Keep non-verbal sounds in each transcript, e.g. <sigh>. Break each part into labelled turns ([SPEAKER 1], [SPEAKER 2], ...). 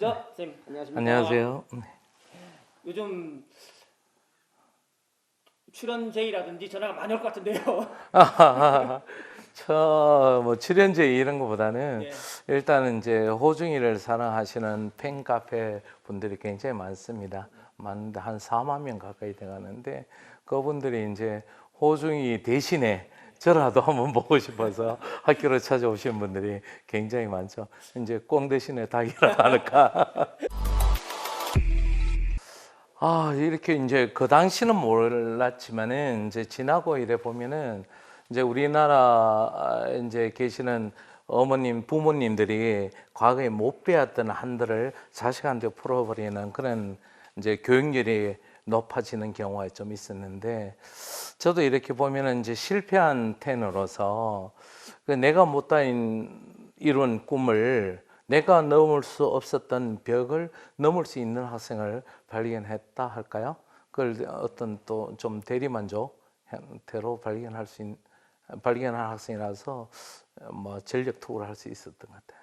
[SPEAKER 1] 먼저 선생님 안녕하십니까?
[SPEAKER 2] 안녕하세요. 네.
[SPEAKER 1] 요즘 출연 제의라든지 전화가 많이 올 것 같은데요. <laughs>
[SPEAKER 2] 저뭐 출연제 이런 것보다는
[SPEAKER 1] 예.
[SPEAKER 2] 일단은 이제 호중이를 사랑하시는 팬 카페 분들이 굉장히 많습니다. 많은데 한 4만 명 가까이 돼가는데 그분들이 이제 호중이 대신에 저라도 한번 <laughs> 보고 싶어서 학교로 찾아오신 분들이 굉장히 많죠. 이제 꽁 대신에 닭이라 하니까. <laughs> 아, 이렇게 이제 그 당시는 몰랐지만은 이제 지나고 이래 보면은 이제 우리나라 이제 계시는 어머님, 부모님들이 과거에 못 배웠던 한들을 자식한테 풀어버리는 그런 이제 교육열이 높아지는 경우가 좀 있었는데 저도 이렇게 보면은 이제 실패한 텐으로서 그 내가 못다인 이룬 꿈을 내가 넘을 수 없었던 벽을 넘을 수 있는 학생을 발견했다 할까요? 그걸 어떤 또 좀 대리만족 형태로 발견할 수 있는 발견한 학생이라서 뭐 전력 투구를 할 수 있었던 것 같아요.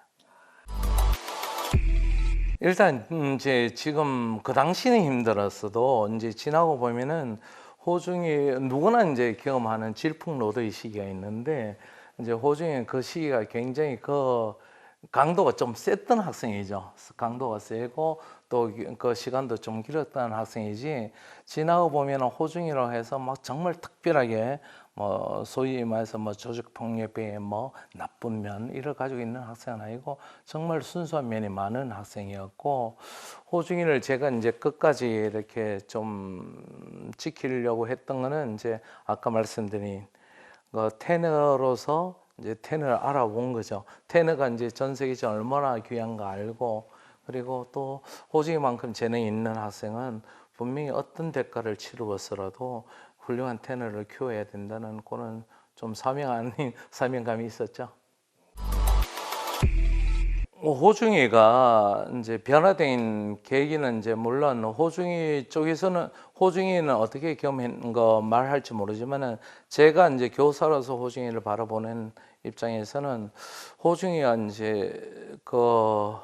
[SPEAKER 2] 일단 음, 이제 지금 그 당시는 힘들었어도 이제 지나고 보면은 호중이 누구나 이제 경험하는 질풍노도의 시기가 있는데 이제 호중이 그 시기가 굉장히 그 강도가 좀 셌던 학생이죠. 강도가 세고 또 그 시간도 좀 길었던 학생이지 지나고 보면 호중이라고 해서 막 정말 특별하게 뭐 소위 말해서 뭐 조직 폭력배의 뭐 나쁜 면 이를 가지고 있는 학생은 아니고 정말 순수한 면이 많은 학생이었고 호중이를 제가 이제 끝까지 이렇게 좀 지키려고 했던 거는 이제 아까 말씀드린 그 테너로서 이제 테너를 알아본 거죠. 테너가 이제 전 세계적으로 얼마나 귀한가 알고 그리고 또 호중이만큼 재능이 있는 학생은 분명히 어떤 대가를 치르고서라도 훌륭한 테너를 키워야 된다는 그런 좀 사명 아닌 <laughs> 사명감이 있었죠. 뭐 호중이가 이제 변화된 계기는 이제 물론 호중이 쪽에서는 호중이는 어떻게 경험한 거 말할지 모르지만은 제가 이제 교사로서 호중이를 바라보는 입장에서는 호중이가 이제 그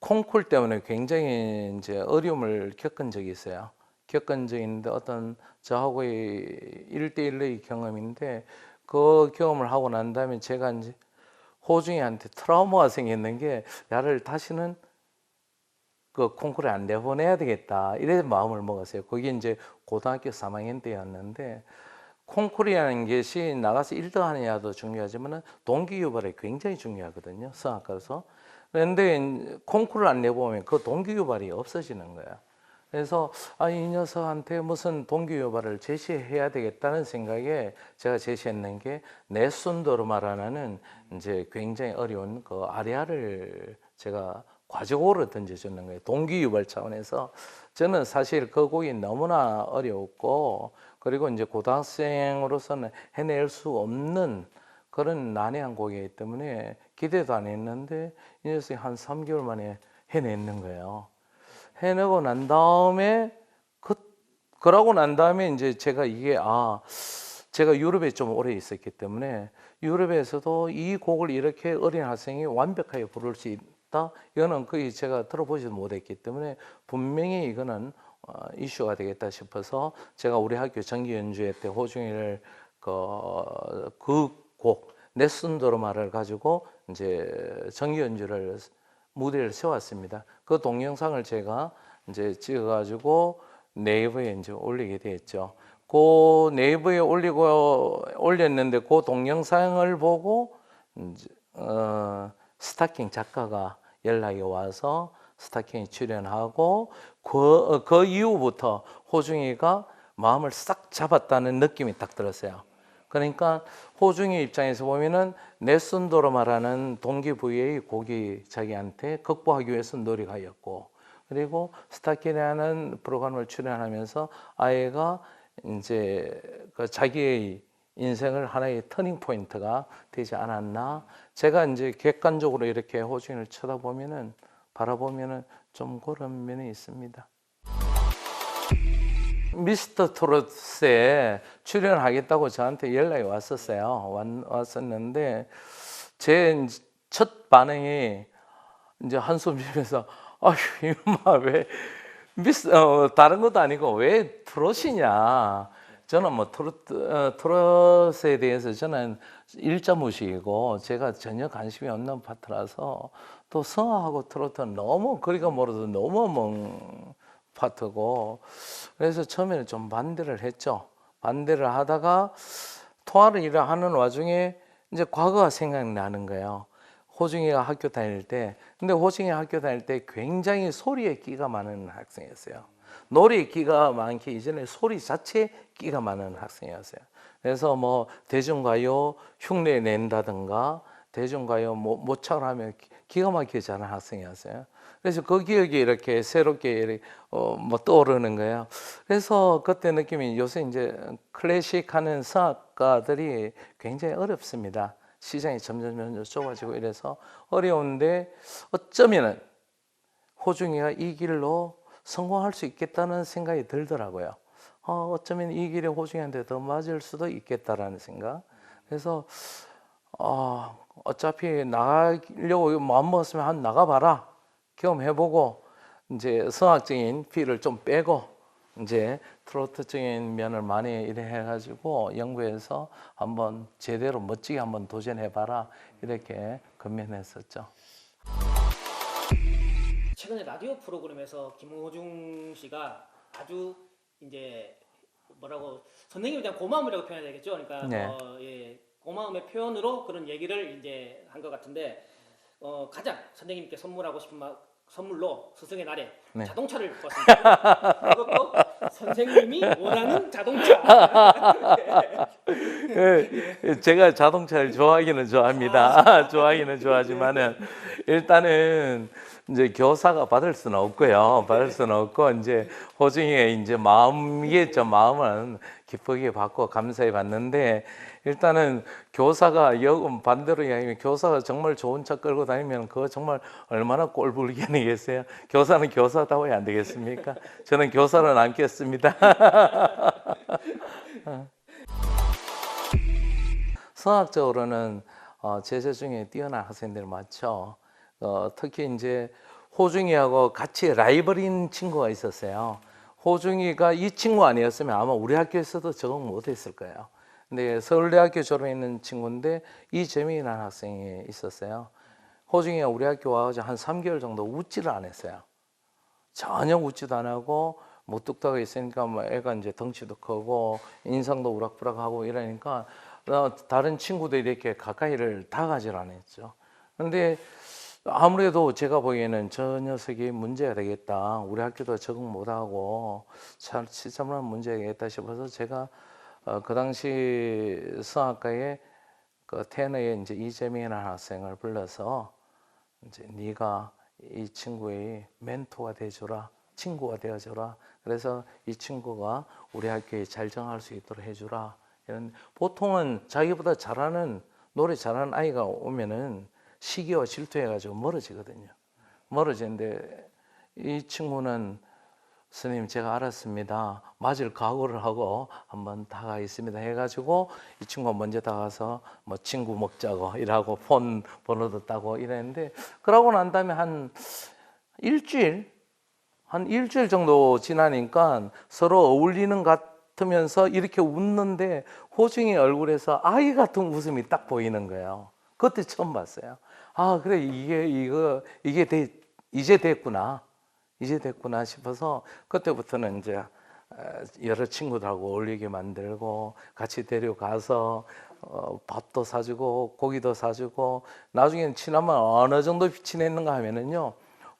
[SPEAKER 2] 콩쿨 때문에 굉장히 이제 어려움을 겪은 적이 있어요. 겪은 적이 있는데 어떤 저하고의 일대일의 경험인데 그 경험을 하고 난 다음에 제가 이제 호중이한테 트라우마가 생겼는 게 나를 다시는 그 콩쿠르에 안 내보내야 되겠다 이래 마음을 먹었어요. 그게 이제 고등학교 3학년 때였는데 콩쿠르라는 것이 나가서 1등 하느냐도 중요하지만 동기 유발이 굉장히 중요하거든요. 성악가로서. 그런데 콩쿠르를 안 내보면 그 동기 유발이 없어지는 거예요. 그래서 아, 이 녀석한테 무슨 동기유발을 제시해야 되겠다는 생각에 제가 제시했는 게 네순도르마라는 이제 굉장히 어려운 그 아리아를 제가 과적으로 던져주는 거예요. 동기유발 차원에서 저는 사실 그 곡이 너무나 어려웠고 그리고 이제 고등학생으로서는 해낼 수 없는 그런 난해한 곡이기 때문에 기대도 안 했는데 이 녀석이 한 3개월 만에 해냈는 거예요. 해내고 난 다음에 그 그러고 난 다음에 이제 제가 이게 아 제가 유럽에 좀 오래 있었기 때문에 유럽에서도 이 곡을 이렇게 어린 학생이 완벽하게 부를 수 있다. 이거는 거의 제가 들어보지도 못했기 때문에 분명히 이거는 어, 이슈가 되겠다 싶어서 제가 우리 학교 정기 연주회 때 호중이를 그그곡 네순도르마를 가지고 이제 정기 연주를 무대를 세웠습니다. 그 동영상을 제가 이제 찍어가지고 네이버에 이제 올리게 됐죠. 그 네이버에 올리고 올렸는데 그 동영상을 보고 이제 어, 스타킹 작가가 연락이 와서 스타킹에 출연하고 그, 그 이후부터 호중이가 마음을 싹 잡았다는 느낌이 딱 들었어요. 그러니까 호중이 입장에서 보면은 네순도르마라는 동기부여의 곡이 자기한테 극복하기 위해서 노력하였고 그리고 스타키라는 프로그램을 출연하면서 아이가 이제 그 자기의 인생을 하나의 터닝 포인트가 되지 않았나 제가 이제 객관적으로 이렇게 호중이를 쳐다보면은 바라보면은 좀 그런 면이 있습니다. 미스터 트롯에 출연하겠다고 저한테 연락이 왔었어요. 왔, 왔었는데 제 첫 반응이 이제 한숨 쉬면서 <laughs> 아휴 이마 왜 미스 어, 다른 것도 아니고 왜 트롯이냐 저는 뭐 트로트 어, 트롯에 대해서 저는 일자 무식이고 제가 전혀 관심이 없는 파트라서 또 성악하고 트로트는 너무 거리가 멀어서 너무 먼 파트고 그래서 처음에는 좀 반대를 했죠 반대를 하다가 통화를 일을 하는 와중에 이제 과거가 생각나는 거예요. 호중이가 학교 다닐 때, 근데 호중이 학교 다닐 때 굉장히 소리에 끼가 많은 학생이었어요. 노래에 끼가 많기 이전에 소리 자체에 끼가 많은 학생이었어요. 그래서 뭐 대중가요 흉내 낸다든가 대중가요 뭐 모창을 하면 기- 기가 막히게 잘하는 학생이었어요. 그래서 그 기억이 이렇게 새롭게 이렇게 어, 뭐 떠오르는 거예요. 그래서 그때 느낌이 요새 이제 클래식 하는 성악가들이 굉장히 어렵습니다. 시장이 점점 좁아지고 이래서 어려운데 어쩌면은 호중이가 이 길로 성공할 수 있겠다는 생각이 들더라고요. 어, 어쩌면 이 길에 호중이한테 더 맞을 수도 있겠다라는 생각. 그래서 어, 어차피 나가려고 마음 먹었으면 한 나가봐라. 경험해보고 이제 성악적인 피를 좀 빼고 이제 트로트적인 면을 많이 이래 해가지고 연구해서 한번 제대로 멋지게 한번 도전해봐라 이렇게 건면했었죠.
[SPEAKER 1] 최근에 라디오 프로그램에서 김호중 씨가 아주 이제 뭐라고 선생님에 대한 고마움이라고 표현해야 되겠죠. 그러니까
[SPEAKER 2] 네.
[SPEAKER 1] 어, 예, 고마움의 표현으로 그런 얘기를 이제 한 것 같은데 어, 가장 선생님께 선물하고 싶은 마, 선물로 스승의 날에
[SPEAKER 2] 네.
[SPEAKER 1] 자동차를 뽑았습니다. 그것도 선생님이 원하는 자동차.
[SPEAKER 2] 예, <laughs> 제가 자동차를 좋아하기는 좋아합니다. 좋아하기는 좋아하지만은 일단은 이제 교사가 받을 수는 없고요. 받을 수는 없고 이제 호중이의 이제 마음이겠죠. 마음은 기쁘게 받고 감사히 받는데 일단은 교사가 여 반대로 이야기하면 교사가 정말 좋은 차 끌고 다니면 그거 정말 얼마나 꼴불견이겠어요. 교사는 교사다워야 안 되겠습니까? 저는 교사를 남겠습니다. <laughs> 성학적으로는 어, 제자 중에 뛰어난 학생들 많죠. 어, 특히 이제 호중이하고 같이 라이벌인 친구가 있었어요. 호중이가 이 친구 아니었으면 아마 우리 학교에서도 적응 못했을 거예요. 근데 서울대학교 졸업했는 친구인데 이재민이라는 학생이 있었어요. 호중이가 우리 학교 와가지고 한 3개월 정도 웃지를 안 했어요. 전혀 웃지도 안 하고 무뚝뚝하게 뭐 있으니까 뭐 애가 이제 덩치도 크고 인상도 우락부락하고 이러니까 어, 다른 친구들이 이렇게 가까이를 다가질 않았죠. 근데 아무래도 제가 보기에는 저 녀석이 문제가 되겠다. 우리 학교도 적응 못하고 참 치참한 문제가 되겠다 싶어서 제가 어, 그 당시 성악과에 그 테너의 이제 이재민이라는 학생을 불러서 이제 네가 이 친구의 멘토가 돼주라, 친구가 되어주라. 그래서 이 친구가 우리 학교에 잘 정할 수 있도록 해주라. 이런 보통은 자기보다 잘하는 노래 잘하는 아이가 오면은 시기와 질투해가지고 멀어지거든요. 멀어지는데 이 친구는 스님 제가 알았습니다. 맞을 각오를 하고 한번 다가 있습니다 해가지고 이 친구가 먼저 다가서 뭐 친구 먹자고 이러고 폰 번호도 따고 이랬는데 그러고 난 다음에 한 일주일 한 일주일 정도 지나니까 서로 어울리는 것 같으면서 이렇게 웃는데 호중이 얼굴에서 아이 같은 웃음이 딱 보이는 거예요. 그때 처음 봤어요. 아 그래 이게 이거 이게 돼, 이제 됐구나. 이제 됐구나 싶어서 그때부터는 이제 어, 여러 친구들하고 어울리게 만들고 같이 데려가서 어, 밥도 사주고 고기도 사주고 나중에는 친하면 어느 정도 친했는가 하면은요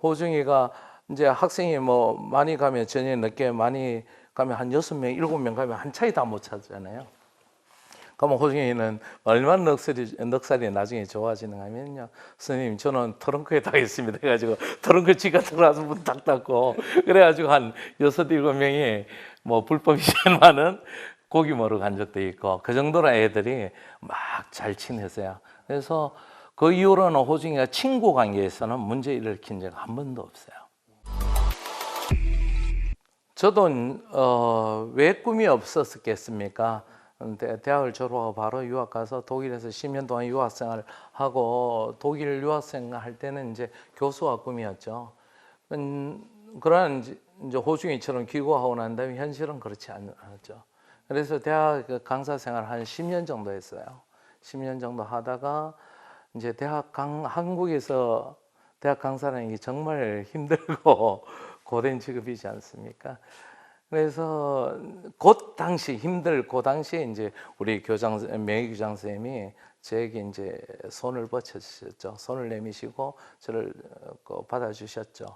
[SPEAKER 2] 호중이가 이제 학생이 뭐 많이 가면 저녁 늦게 많이 가면 한 여섯 명 일곱 명 가면 한 차이 다못 차잖아요. 그러면 호중이는 얼마나 넉살이, 넉살이 나중에 좋아지는가 하면요. 선생님, 저는 트렁크에 다 있습니다. 해가지고 트렁크 지가 들어와서 문 딱 닫고 그래가지고 한 여섯, 일곱 명이 뭐 불법이지만은 고기 먹으러 간 적도 있고 그 정도로 애들이 막 잘 친했어요. 그래서 그 이후로는 호중이가 친구 관계에서는 문제 일으킨 적 한 번도 없어요. 저도 어, 왜 꿈이 없었겠습니까? 대- 대학을 졸업하고 바로 유학 가서 독일에서 10년 동안 유학 생활을 하고 독일 유학생 할 때는 이제 교수가 꿈이었죠. 음, 그러한 이제 호중이처럼 귀국하고 난 다음에 현실은 그렇지 않- 않았죠. 그래서 대학 그 강사 생활 한 10년 정도 했어요. 10년 정도 하다가 이제 대학 강 한국에서 대학 강사라는 게 정말 <laughs> 힘들고 고된 직업이지 않습니까? 그래서 그 당시 힘들 그 당시에 이제 우리 교장 명예 교장 선생님이 저에게 이제 손을 뻗쳐주셨죠. 손을 내미시고 저를 어, 그 받아주셨죠.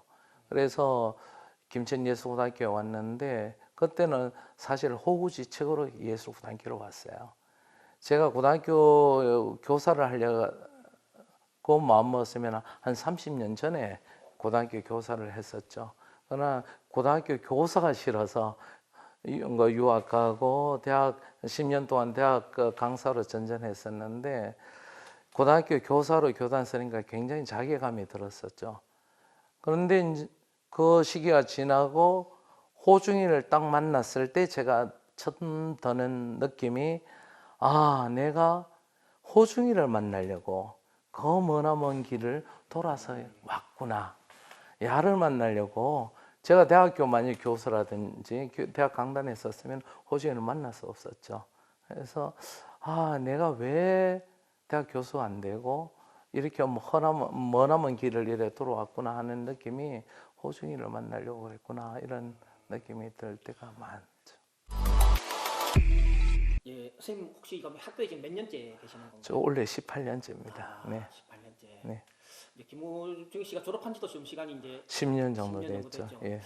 [SPEAKER 2] 그래서 김천 예술고등학교에 왔는데 그때는 사실 호구지책으로 예술고등학교로 왔어요. 제가 고등학교 교사를 하려고 마음 먹었으면 한 30년 전에 고등학교 교사를 했었죠. 그러나 고등학교 교사가 싫어서 유- 뭐 유학 가고 대학 10년 동안 대학 그 강사로 전전했었는데 고등학교 교사로 교단 쓰니까 굉장히 자괴감이 들었었죠. 그런데 그 시기가 지나고 호중이를 딱 만났을 때 제가 처음 드는 느낌이 아 내가 호중이를 만나려고 그 머나먼 길을 돌아서 왔구나. 야를 만나려고 제가 대학교 만약 교수라든지 교- 대학 강단에 있었으면 호중이를 만날 수 없었죠. 그래서 아 내가 왜 대학 교수가 안 되고 이렇게 뭐 허남, 머나먼 길을 이래 돌아왔구나 하는 느낌이 호중이를 만나려고 했구나 이런 느낌이 들 때가 많죠.
[SPEAKER 1] 예, 선생님 혹시 그럼 학교에 지금 몇 년째 계시는 건가요?
[SPEAKER 2] 저 원래 18년째입니다.
[SPEAKER 1] 아,
[SPEAKER 2] 네.
[SPEAKER 1] 18년째.
[SPEAKER 2] 네.
[SPEAKER 1] 김호중 씨가 졸업한 지도 지금 시간이 이제
[SPEAKER 2] 10년 정도
[SPEAKER 1] 10년 정도 됐죠.
[SPEAKER 2] 예.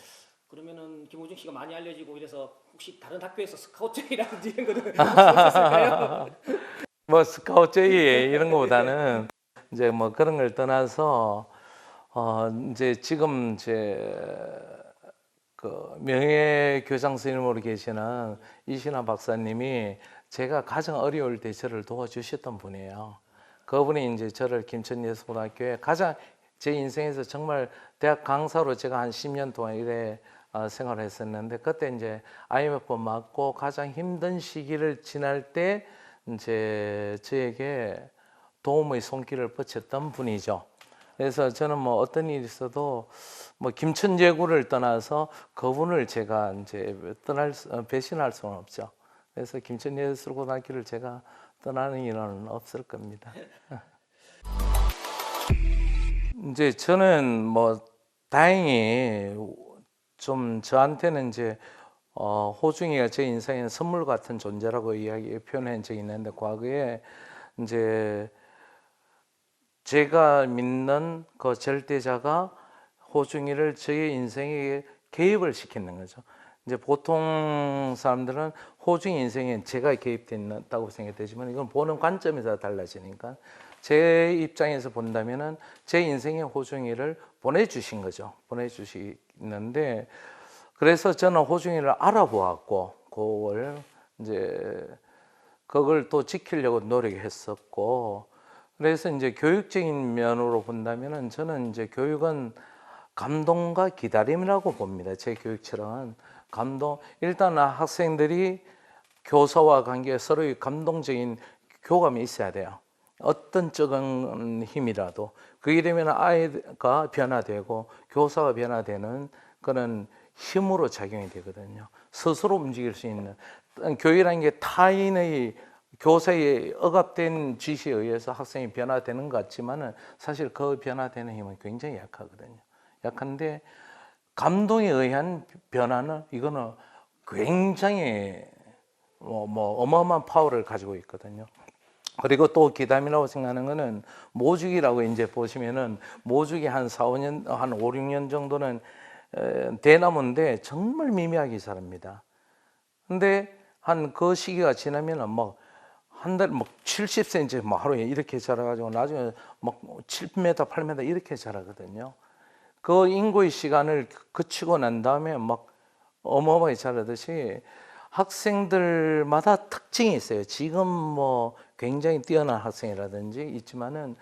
[SPEAKER 1] 그러면은 김호중 씨가 많이 알려지고 이래서 혹시 다른 학교에서 스카우트라든지 이런 거는 <laughs> 없었을까요? <laughs>
[SPEAKER 2] 뭐 스카우트제이 이런 거보다는 이제 뭐 그런 걸 떠나서 어 이제 지금 제그 명예 교장 선생님으로 계시는 이신아 박사님이 제가 가장 어려울 때 저를 도와주셨던 분이에요. 그분이 이제 저를 김천예술고등학교에 가장 제 인생에서 정말 대학 강사로 제가 한 10년 동안 이래 어, 생활했었는데 그때 이제 IMF 맞고 가장 힘든 시기를 지날 때 이제 저에게 도움의 손길을 뻗쳤던 분이죠. 그래서 저는 뭐 어떤 일이 있어도 뭐 김천제구를 떠나서 그분을 제가 이제 떠날 수- 어, 배신할 수는 없죠. 그래서 김천예술고등학교를 제가 떠나는 일은 없을 겁니다. <laughs> 이제 저는 뭐 다행히 좀 저한테는 이제 어, 호중이가 제 인생의 선물 같은 존재라고 이야기 표현한 적이 있는데 과거에 이제 제가 믿는 그 절대자가 호중이를 저의 인생에 개입을 시키는 거죠. 이제 보통 사람들은 호중이 인생에 제가 개입됐다고 생각되지만 이건 보는 관점에서 달라지니까 제 입장에서 본다면은 제 인생에 호중이를 보내주신 거죠. 보내주시는데 그래서 저는 호중이를 알아보았고 그걸 이제 그걸 또 지키려고 노력했었고 그래서 이제 교육적인 면으로 본다면은 저는 이제 교육은 감동과 기다림이라고 봅니다. 제 교육처럼은 감동 일단 학생들이 교사와 관계 서로의 감동적인 교감이 있어야 돼요. 어떤 적은 힘이라도 그게 되면 아이가 변화되고 교사가 변화되는 그런 힘으로 작용이 되거든요. 스스로 움직일 수 있는 교육이라는 게 타인의 교사의 억압된 지시에 의해서 학생이 변화되는 것 같지만은 사실 그 변화되는 힘은 굉장히 약하거든요. 약한데 감동에 의한 변화는 이거는 굉장히 뭐, 뭐 어마어마한 파워를 가지고 있거든요. 그리고 또 기담이라고 생각하는 거는 모죽이라고 이제 보시면은 모죽이 한 4, 5년, 한 5, 6년 정도는 에, 대나무인데 정말 미미하게 자랍니다. 근데 한 그 시기가 지나면은 뭐한달막 70cm 막 하루에 이렇게 자라가지고 나중에 막 7m, 8m 이렇게 자라거든요. 그 인고의 시간을 그치고 난 다음에 막 어마어마하게 자라듯이 학생들마다 특징이 있어요. 지금 뭐 굉장히 뛰어난 학생이라든지 있지만은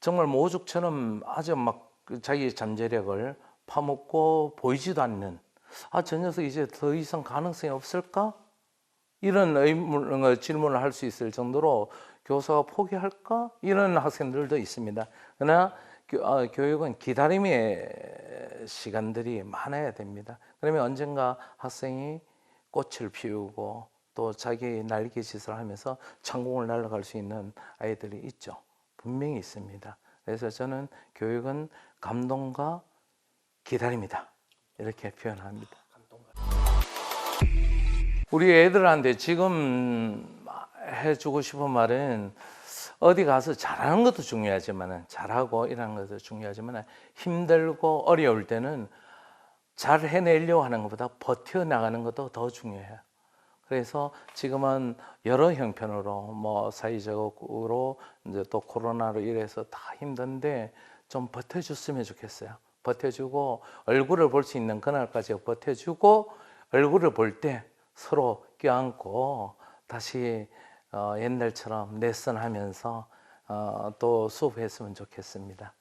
[SPEAKER 2] 정말 모죽처럼 아주 막그 자기 잠재력을 파묻고 보이지도 않는 아, 저 녀석 이제 더 이상 가능성이 없을까? 이런 의문, 어, 질문을 할 수 있을 정도로 교사가 포기할까? 이런 학생들도 있습니다. 그러나 교, 어, 교육은 기다림의 시간들이 많아야 됩니다. 그러면 언젠가 학생이 꽃을 피우고 또 자기 날개짓을 하면서 천국을 날아갈 수 있는 아이들이 있죠. 분명히 있습니다. 그래서 저는 교육은 감동과 기다림이다. 이렇게 표현합니다. 우리 애들한테 지금 해주고 싶은 말은 어디 가서 잘하는 것도 중요하지만 잘하고 이러는 것도 중요하지만 힘들고 어려울 때는 잘 해내려고 하는 것보다 버텨나가는 것도 더 중요해요. 그래서 지금은 여러 형편으로 뭐 사회적으로 이제 또 코로나로 이래서 다 힘든데 좀 버텨줬으면 좋겠어요. 버텨주고 얼굴을 볼 수 있는 그날까지 버텨주고 얼굴을 볼 때 서로 껴안고 다시 어, 옛날처럼 레슨하면서 어, 또 수업했으면 좋겠습니다.